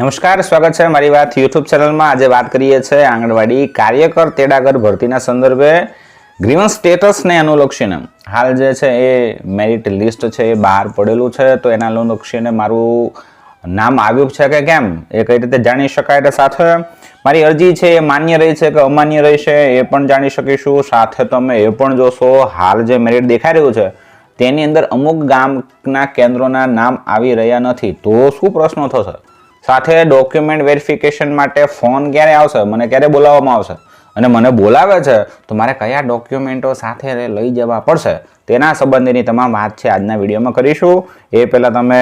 નમસ્કાર, સ્વાગત છે મારી વાત યુટ્યુબ ચેનલમાં. આજે વાત કરીએ છીએ આંગણવાડી કાર્યકર તેડાગર ભરતીના સંદર્ભે ગ્રીવન્સ સ્ટેટસને અનુલક્ષીને. હાલ જે છે એ મેરિટ લિસ્ટ છે એ બહાર પડેલું છે, તો એના અનુલક્ષીને મારું નામ આવ્યું છે કે કેમ? એ કઈ રીતે જાણી શકાય એટલે સાથે મારી અરજી છે એ માન્ય રહી છે કે અમાન્ય રહી છે એ પણ જાણી શકીશું. સાથે તમે એ પણ જોશો, હાલ જે મેરિટ દેખાઈ રહ્યું છે, તેની અંદર અમુક ગામના કેન્દ્રોના નામ આવી રહ્યા નથી. તો શું પ્રશ્નો થશે? સાથે ડોક્યુમેન્ટ વેરિફિકેશન માટે ફોન ક્યારે આવશે? મને ક્યારે બોલાવવામાં આવશે? અને મને બોલાવે છે, તો મારે કયા ડોક્યુમેન્ટો સાથે લઈ જવા પડશે? તેના સંબંધીની તમામ વાત છે આજના વિડીયોમાં કરીશું. એ પહેલાં તમે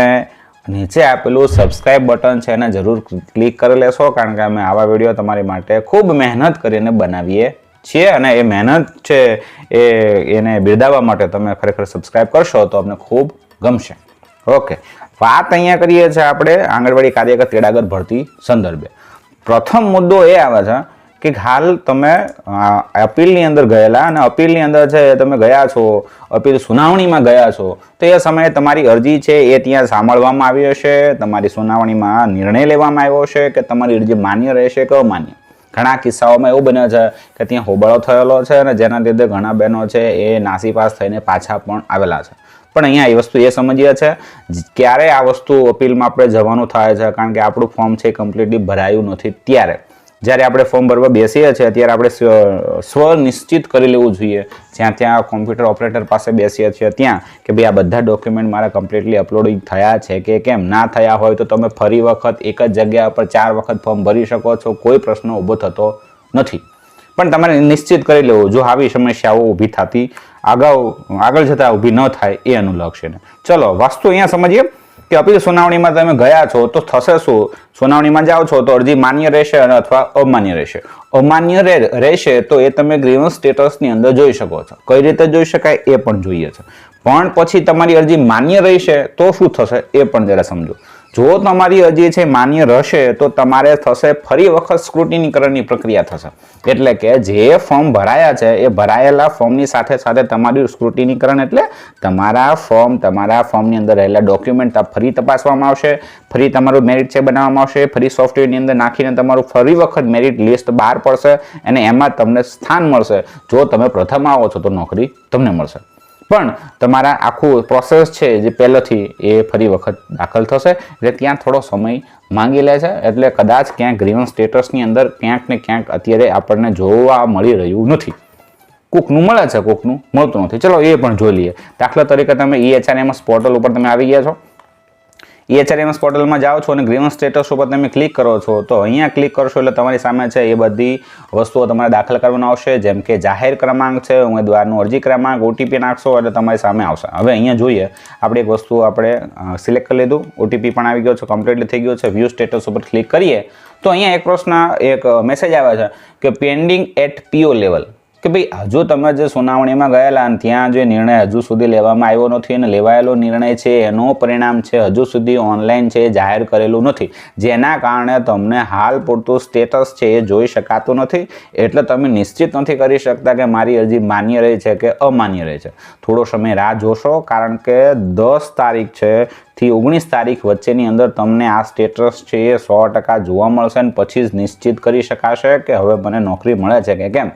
નીચે આપેલું સબસ્ક્રાઇબ બટન છે એને જરૂર ક્લિક કરી લેશો, કારણ કે અમે આવા વીડિયો તમારી માટે ખૂબ મહેનત કરીને બનાવીએ છીએ અને એ મહેનત છે એ એને બિરદાવવા માટે તમે ખરેખર સબસ્ક્રાઇબ કરશો તો અમને ખૂબ ગમશે. ઓકે. વાત અહીંયા કરીએ છીએ આપણે આંગણવાડી કાર્યકર તેડાગર ભરતી સંદર્ભે. પ્રથમ મુદ્દો એ આવે છે કે હાલ તમે અપીલની અંદર ગયેલા અને અપીલની અંદર છે તમે ગયા છો, અપીલ સુનાવણીમાં ગયા છો, તો એ સમયે તમારી અરજી છે એ ત્યાં સાંભળવામાં આવી હશે, તમારી સુનાવણીમાં નિર્ણય લેવામાં આવ્યો હશે કે તમારી અરજી માન્ય રહેશે કે અમાન્ય? ઘણા કિસ્સાઓમાં એવું બને છે કે ત્યાં હોબાળો થયેલો છે અને જેના લીધે ઘણા બહેનો છે એ નાસીપાસ થઈને પાછા પણ આવેલા છે. પણ અહીંયા એ વસ્તુ એ સમજીએ છે. ક્યારે આ વસ્તુ અપીલમાં આપણે જવાનું થાય છે? કારણ કે આપણું ફોર્મ છે કમ્પ્લીટલી ભરાયું નથી ત્યારે. જ્યારે આપણે ફોર્મ ભરવા બેસીએ છીએ, ત્યારે આપણે સ્વ- સ્વ નિશ્ચિત કરી લેવું જોઈએ. જ્યાં ત્યાં કોમ્પ્યુટર ઓપરેટર પાસે બેસીએ છીએ, ત્યાં કે ભાઈ આ બધા ડોક્યુમેન્ટ મારા કમ્પ્લીટલી અપલોડિંગ થયા છે કે કેમ? ના થયા હોય તો તમે ફરી વખત એક જ જગ્યા પર ચાર વખત ફોર્મ ભરી શકો છો. કોઈ પ્રશ્ન ઊભો થતો નથી. પણ તમારે નિશ્ચિત કરી લેવું. જો આવી સમસ્યાઓ ઊભી થતી અગાઉ આગળ જતાં ઊભી ન થાય એ અનુલક્ષીને ચલો, વાસ્તુ અહીંયા સમજીએ કે અપીલ સુનાવણીમાં તમે ગયા છો તો થશે શું? સુનાવણીમાં જાઓ છો તો અરજી માન્ય રહેશે અને અથવા અમાન્ય રહેશે. અમાન્ય રહે- રહેશે તો એ તમે ગ્રીવન્સ સ્ટેટસની અંદર જોઈ શકો છો. કઈ રીતે જોઈ શકાય એ પણ જોઈએ છે. પણ પછી તમારી અરજી માન્ય રહેશે તો શું થશે એ પણ જરા સમજો. જો તમારી અરજી છે માન્ય રહેશે, તો તમારે થશે ફરી વખત સ્ક્રુટિનીકરણની પ્રક્રિયા થશે. એટલે કે જે ફોર્મ ભરાયા છે, એ ભરાયેલા ફોર્મની સાથે સાથે તમારું સ્ક્રુટિનીકરણ એટલે તમારા ફોર્મ તમારા ફોર્મની અંદર રહેલા ડોક્યુમેન્ટ ફરી તપાસવામાં આવશે, ફરી તમારું મેરિટ છે બનાવવામાં આવશે, ફરી સોફ્ટવેરની અંદર નાખીને તમારું ફરી વખત મેરિટ લિસ્ટ બહાર પડશે અને એમાં તમને સ્થાન મળશે. જો તમે પ્રથમ આવો છો, તો નોકરી તમને મળશે. પણ તમારા આખું પ્રોસેસ છે જે પહેલેથી એ ફરી વખત દાખલ થશે. એટલે ત્યાં થોડો સમય માંગી લે છે. એટલે કદાચ ક્યાંક ગ્રીવન્સ સ્ટેટસની અંદર ક્યાંક ને ક્યાંક અત્યારે આપણને જોવા મળી રહ્યું નથી. કોકનું મળે છે, કોકનું મળતું નથી. ચલો એ પણ જોઈ લઈએ. દાખલા તરીકે તમે E ઈએચઆરએમએસ પોર્ટલ ઉપર તમે આવી ગયા છો. E ઈએચઆરએમએસ પોર્ટલમાં જાઓ છો અને ગ્રીવન્સ સ્ટેટસ ઉપર તમે ક્લિક કરો છો, તો અહીંયા ક્લિક કરશો એટલે તમારી સામે છે એ બધી વસ્તુઓ તમારે દાખલ કરવાના આવશે. જેમ કે જાહેર ક્રમાંક છે, ઉમેદવારનું અરજી ક્રમાંક ઓટીપી નાખશો એટલે તમારી સામે આવશે. હવે અહીંયા જોઈએ, આપણે એક વસ્તુ આપણે સિલેક્ટ કરી લીધું. ઓટીપી પણ આવી ગયો છે કમ્પ્લીટલી થઈ ગયો છે. વ્યૂ સ્ટેટસ ઉપર ક્લિક કરીએ, તો અહીંયા એક પ્રશ્ન, એક મેસેજ આવે છે કે પેન્ડિંગ એટ પીઓ લેવલ કે ભાઈ, હજુ તમે જે સુનાવણીમાં ગયેલા અને ત્યાં જે નિર્ણય હજુ સુધી લેવામાં આવ્યો નથી અને લેવાયેલો નિર્ણય છે, એનું પરિણામ છે, હજુ સુધી ઓનલાઈન છે જાહેર કરેલું નથી. જેના કારણે તમને હાલ પૂરતું સ્ટેટસ છે, એ જોઈ શકાતું નથી. એટલે તમે નિશ્ચિત નથી કરી શકતા કે મારી અરજી માન્ય રહી છે કે અમાન્ય રહી છે. થોડો સમય રાહ જોશો, કારણ કે દસ તારીખ છે, થી ઓગણીસ તારીખ વચ્ચેની અંદર તમને આ સ્ટેટસ છે એ સો ટકા જોવા મળશે અને પછી જ નિશ્ચિત કરી શકાશે કે હવે મને નોકરી મળે છે કે કેમ.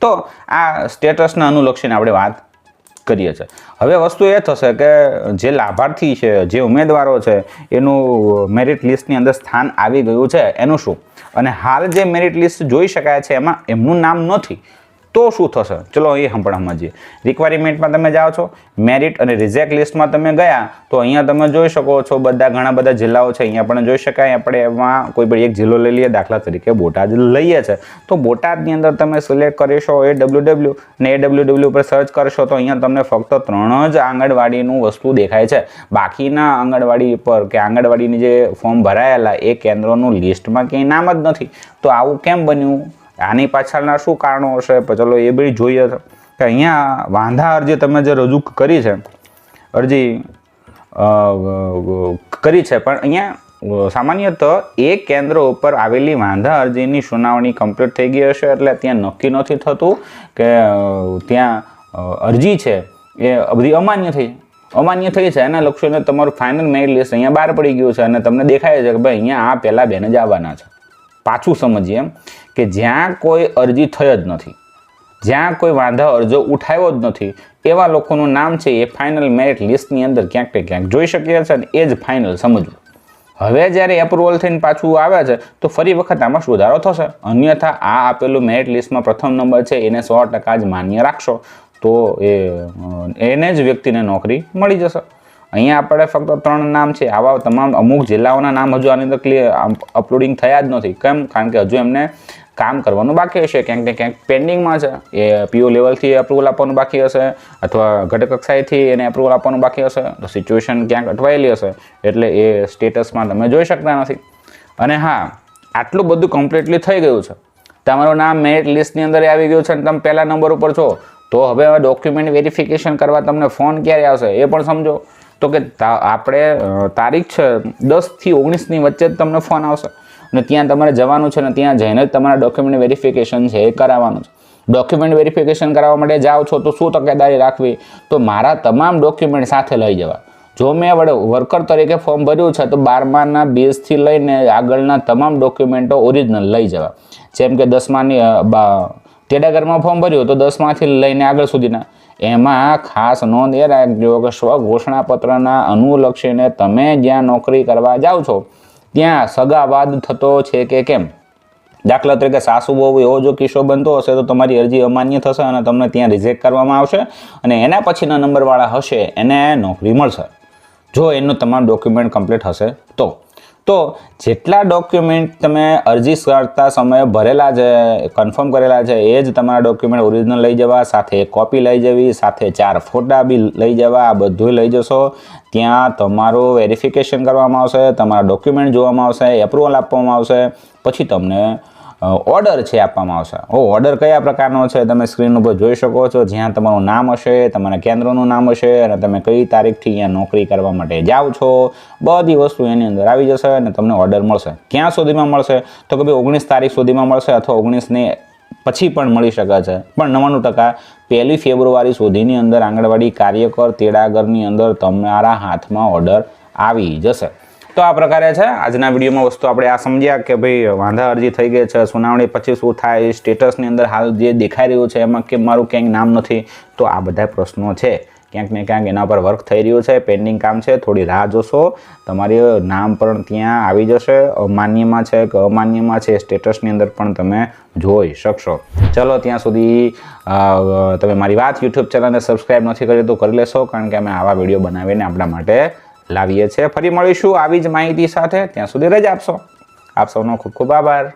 તો આ સ્ટેટસના અનુલક્ષીને આપણે વાત કરીએ છીએ. હવે વસ્તુ એ થશે કે જે લાભાર્થી છે, જે ઉમેદવારો છે, એનું મેરિટ લિસ્ટની અંદર સ્થાન આવી ગયું છે, એનું શું? અને હાલ જે મેરિટ લિસ્ટ જોઈ શકાય છે, એમાં એમનું નામ નથી. તો શું થશે? ચલો એ હમણાં સમજીએ રિક્વાયરમેન્ટમાં તમે જાઓ છો મેરિટ અને રિજેક્ટ લિસ્ટમાં તમે ગયા, તો અહીંયા તમે જોઈ શકો છો બધા, ઘણા બધા જિલ્લાઓ છે, અહીંયા પણ જોઈ શકાય. આપણે એમાં કોઈ પણ એક જિલ્લો લઈ લઈએ, દાખલા તરીકે બોટાદ લઈએ છે. તો બોટાદની અંદર તમે સિલેક્ટ કરીશો એ ડબલ્યુ ડબલ્યુ ને એ ડબલ્યુ ઉપર સર્ચ કરશો તો અહીંયા તમને ફક્ત ત્રણ જ આંગણવાડીનું વસ્તુ દેખાય છે. બાકીના આંગણવાડી પર કે આંગણવાડીની જે ફોર્મ ભરાયેલા, એ કેન્દ્રોનું લિસ્ટમાં ક્યાંય નામ જ નથી. તો આવું કેમ બન્યું? આની પાછળના શું કારણો હશે? ચલો એ બી જોઈએ. કે અહીંયા વાંધા અરજી તમે જે રજૂ કરી છે, અરજી કરી છે, પણ અહીંયા સામાન્યત એ કેન્દ્ર ઉપર આવેલી વાંધા અરજીની સુનાવણી કમ્પ્લીટ થઈ ગઈ હશે, એટલે ત્યાં નક્કી નથી થતું કે ત્યાં અરજી છે, એ બધી અમાન્ય થઈ અમાન્ય થઈ છે. એના લક્ષોને તમારું ફાઇનલ મેરિટ લિસ્ટ અહીંયા બહાર પડી ગયું છે અને તમને દેખાય છે કે ભાઈ અહીંયા આ પહેલાં બેન જ આવવાના છે. પાછું સમજીએ કે જ્યાં કોઈ અરજી થઈ જ નથી, જ્યાં કોઈ વાંધા અરજો ઉઠાવ્યો જ નથી, એવા લોકોનું નામ છે એ ફાઇનલ મેરિટ લિસ્ટની અંદર ક્યાંક ને ક્યાંક જોઈ શકીએ છે અને એ જ ફાઇનલ સમજવું. હવે જ્યારે એપ્રુવલ થઈને પાછું આવે છે, તો ફરી વખત આમાં સુધારો થશે? અન્યથા આ આપેલું મેરિટ લિસ્ટમાં પ્રથમ નંબર છે, એને સો ટકા જ માન્ય રાખશો, તો એ એને જ વ્યક્તિને નોકરી મળી જશે. અહીંયા આપણે ફક્ત ત્રણ નામ છે. આવા તમામ અમુક જિલ્લાઓના નામ હજુ આની અંદર ક્લિયર અપલોડિંગ થયા જ નથી. કેમ? કારણ કે હજુ એમને કામ કરવાનું બાકી હશે. ક્યાંક ને ક્યાંક પેન્ડિંગમાં છે. એ પીઓ લેવલથી અપ્રુવલ આપવાનું બાકી હશે અથવા ઘટક કક્ષાએથી એને અપ્રુવલ આપવાનું બાકી હશે. તો સિચ્યુએશન ક્યાંક અટવાયેલી હશે. એટલે એ સ્ટેટસમાં તમે જોઈ શકતા નથી. અને હા, આટલું બધું કમ્પ્લીટલી થઈ ગયું છે. તમારું નામ મેરિટ લિસ્ટની અંદર આવી ગયું છે અને તમે પહેલા નંબર ઉપર છો. તો હવે ડોક્યુમેન્ટ વેરિફિકેશન કરવા તમને ફોન ક્યારે આવશે એ પણ સમજો. તો કે આપણે તારીખ છે દસથી ઓગણીસની વચ્ચે જ તમને ફોન આવશે. અને ત્યાં તમારે જવાનું છે ને ત્યાં જઈને જ તમારા ડોક્યુમેન્ટ વેરિફિકેશન છે એ કરાવવાનું છે. ડોક્યુમેન્ટ વેરિફિકેશન કરાવવા માટે જાઓ છો તો શું તકેદારી રાખવી? તો મારા તમામ ડોક્યુમેન્ટ સાથે લઈ જવા. જો મેં વડે વર્કર તરીકે ફોર્મ ભર્યું છે તો બારમાના બેઝથી લઈને આગળના તમામ ડોક્યુમેન્ટો ઓરિજિનલ લઈ જવા. જેમ કે દસમાની તેડાગરમાં ફોર્મ ભર્યું તો દસમાંથી લઈને આગળ સુધીના. એમાં ખાસ નોંધ એ રાખજો કે સ્વ ઘોષણાપત્રના અનુલક્ષીને તમે જ્યાં નોકરી કરવા જાઓ છો, ત્યાં સગાવાદ થતો છે કે કેમ? દાખલા તરીકે સાસુ બહુ એવો જો કિસ્સો બનતો હશે તો તમારી અરજી અમાન્ય થશે અને તમને ત્યાં રિજેક્ટ કરવામાં આવશે અને એના પછીના નંબરવાળા હશે એને નોકરી મળશે. જો એનું તમામ ડોક્યુમેન્ટ કમ્પ્લીટ હશે તો તો જેટલા ડોક્યુમેન્ટ તમે અરજી કરતા સમયે ભરેલા છે કન્ફર્મ કરેલા છે, એ જ તમારા ડોક્યુમેન્ટ ઓરિજિનલ લઈ જવા, સાથે કોપી લઈ જવી, સાથે ચાર ફોટા બી લઈ જવા, આ બધું લઈ જશો. ત્યાં તમારું વેરિફિકેશન કરવામાં આવશે, તમારા ડોક્યુમેન્ટ જોવામાં આવશે એપ્રુવલ આપવામાં આવશે. પછી તમને ઓર્ડર છે આપવામાં આવશે. ઓ ઓર્ડર કયા પ્રકારનો છે તમે સ્ક્રીન ઉપર જોઈ શકો છો. જ્યાં તમારું નામ હશે, તમારા કેન્દ્રનું નામ હશે અને તમે કઈ તારીખથી અહીંયા નોકરી કરવા માટે જાઓ છો, બધી વસ્તુ એની અંદર આવી જશે અને તમને ઓર્ડર મળશે. ક્યાં સુધીમાં મળશે? તો કે ભાઈ ઓગણીસ તારીખ સુધીમાં મળશે અથવા ઓગણીસને પછી પણ મળી શકે છે. પણ નવ્વાણું ટકા પહેલી ફેબ્રુઆરી સુધીની અંદર આંગણવાડી કાર્યકર તેડાગરની અંદર તમારા હાથમાં ઓર્ડર આવી જશે. તો આ પ્રકારે છે. આજના વિડીયોમાં વસ્તુ આપણે આ સમજ્યા કે ભાઈ, વાંધા અરજી થઈ ગઈ છે, સુનાવણી પછી શું થાય સ્ટેટસની અંદર હાલ જે દેખાઈ રહ્યું છે એમાં કે મારું ક્યાંક નામ નથી, તો આ બધા પ્રશ્નો છે. ક્યાંક ને ક્યાંક એના પર વર્ક થઈ રહ્યું છે પેન્ડિંગ કામ છે, થોડી રાહ જોશો. તમારી નામ પણ ત્યાં આવી જશે, અમાન્યમાં છે કે અમાન્યમાં છે સ્ટેટસની અંદર પણ તમે જોઈ શકશો. ચલો, ત્યાં સુધી તમે મારી વાત યુટ્યુબ ચેનલને સબસ્ક્રાઈબ નથી કરી તો કરી લેશો, કારણ કે અમે આવા વીડિયો બનાવીને આપણા માટે લાવીએ છીએ. ફરી મળીશું આવી જ માહિતી સાથે. ત્યાં સુધી રજા આપશો. આપ સૌનો ખૂબ ખૂબ આભાર.